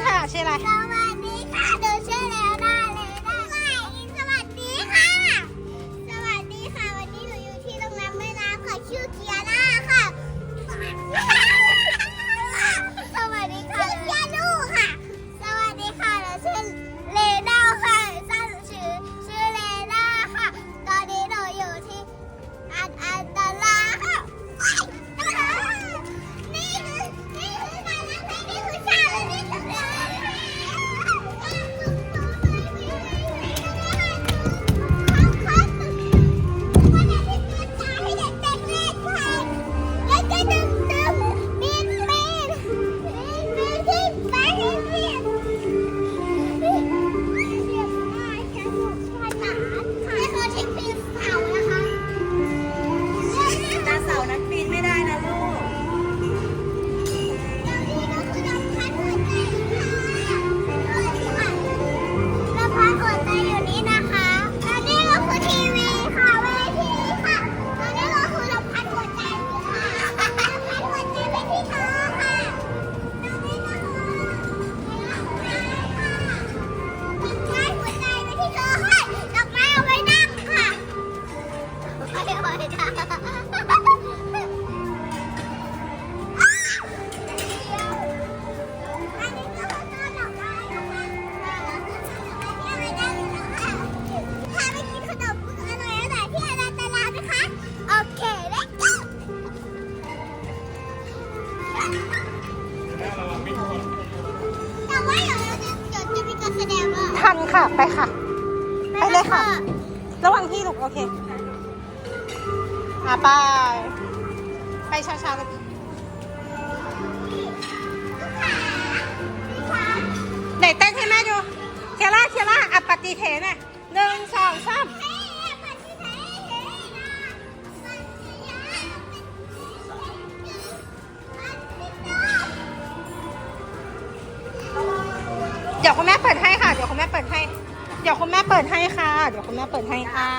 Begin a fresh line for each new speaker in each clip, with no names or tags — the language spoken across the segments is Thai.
ใช่ อะไป ไปช้าๆกันไหนเต้
น
ให้แม่ดูเชล่าเช
ล่าอัปปฏิเทน่ะหนึ่งสองสามเดี๋ยวคุณแม่เปิดให้ค่ะ เดี๋ยวคุณแม่เปิดให้ เดี๋ยวคุณแม่เปิดให้ค่ะ เดี๋ยวคุณแม่เปิดให้ค่ะ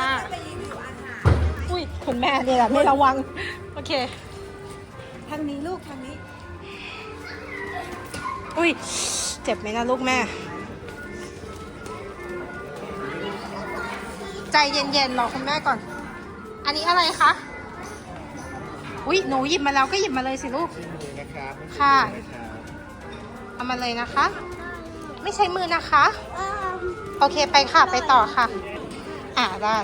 คุณแม่เนี่ยแหละไม่ระวัง โอเค
ทางนี้ลูกทางนี้
อุ้ย เจ็บไหมนะลูกแม่ ใจเย็นๆรอคุณแม่ก่อน อันนี้อะไรคะ อุ้ยหนูหยิบมาแล้วก็หยิบมาเลยสิลูก
ค่ะ
เอามาเลยนะคะ ไม่ใช้มือนะคะ โอเคไปค่ะ ไปต่อค่ะ อ่าได้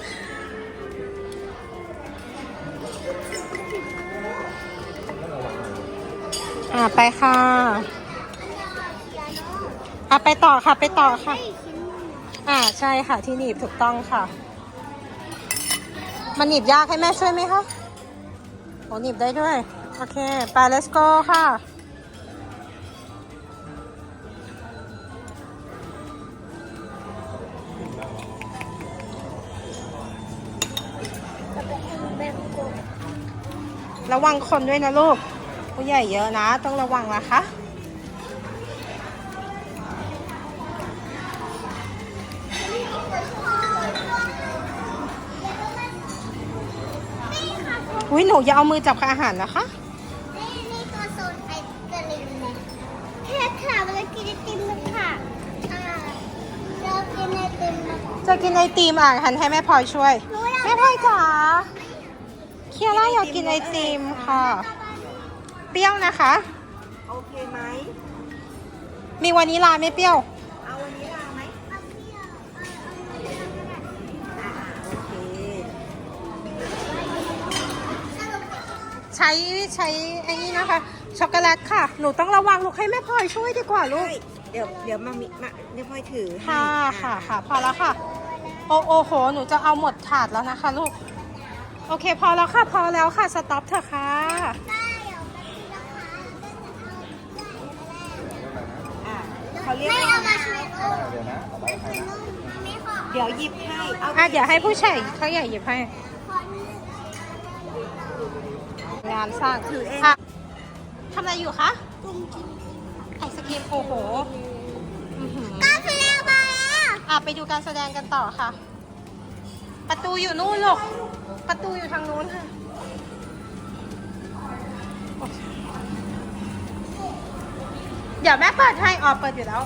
อ่าไปค่ะอ่าไปต่อค่ะไปต่อค่ะ อ่าใช่ค่ะที่หนีบถูกต้องค่ะ มันหนีบยากให้แม่ช่วยไหมคะโอ้หนีบได้ด้วย โอเค ไป let's go ค่ะระวังคนด้วยนะลูก ผู้ใหญ่เยอะนะ ต้องระวังนะคะ อุ้ยหนูอย่าเอามือจับกับอาหารนะคะ
นี่นี่ตัวโซนไอศกรีมเนี่ยแค่ค่ะเรากินไอติมนะค่ะอ่าเรากินไอติมนะ
จะกินไอติมอะหันให้แม่พลอยช่วย
หนูอยาก
แม่พลอยจ๋าเคียร่าอยากกินไอติมค่ะ เปรี้ยวนะคะ
โอเคไหม
มีวานิลาไม่เปรี้ยว
เอาวันนี้ลาไหม
เอาเปรี้ยว
อ่าโอเค
ใช้ใช้ไอ้นี่นะคะ ช็อกโกแลตค่ะ หนูต้องระวังลูกให้แม่พลอยช่วยดีกว่าลูก
ใช่เดี๋ยวเดี๋ยวมามีมาเดี๋ยวพลอยถือให้
ค่ะ
อ่
ค่ะค่ะพอแล้วค่ะ โอโอโห หนูจะเอาหมดถาดแล้วนะคะลูก โอเค พอแล้วค่ะ พอแล้วค่ะ สต็อปเถอะค่ะ
ได้เดี๋ยวมาทีละค่ะ
อ่า เขาเรียก
ไม่
ว่า
เอามาช่วยลูก
เดี๋ยวนะเอาไป
ช่วยลูกไม่ขอ
เดี๋ยวหยิบให้เอา
อะเดี๋ยวให้ผู้ใหญ่เขาใหญ่หยิบให้
ขอนี่
งานสร้าง
ถือเอง
อะทำอะไรอยู่คะ
กุ้งกิน
ไอศกรีมโอ้โหอื้อหือ
ก็คือแล้วมาแล้ว
อะไปดูการแสดงกันต่อค่ะ ประตูอยู่นู่นลูกประตูอยู่ทางนู้นค่ะ เดี๋ยวแม่เปิดให้อ๋อเปิดอยู่แล้ว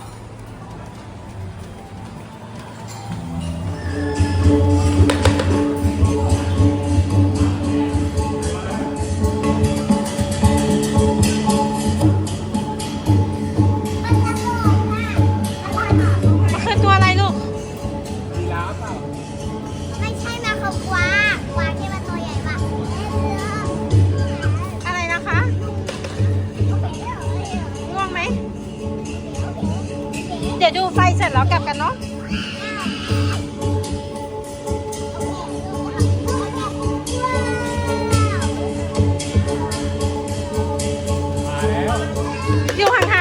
เดี๋
ยวดูไฟเสร็จแล้วกลับกันเนาะอยู่ห่างๆ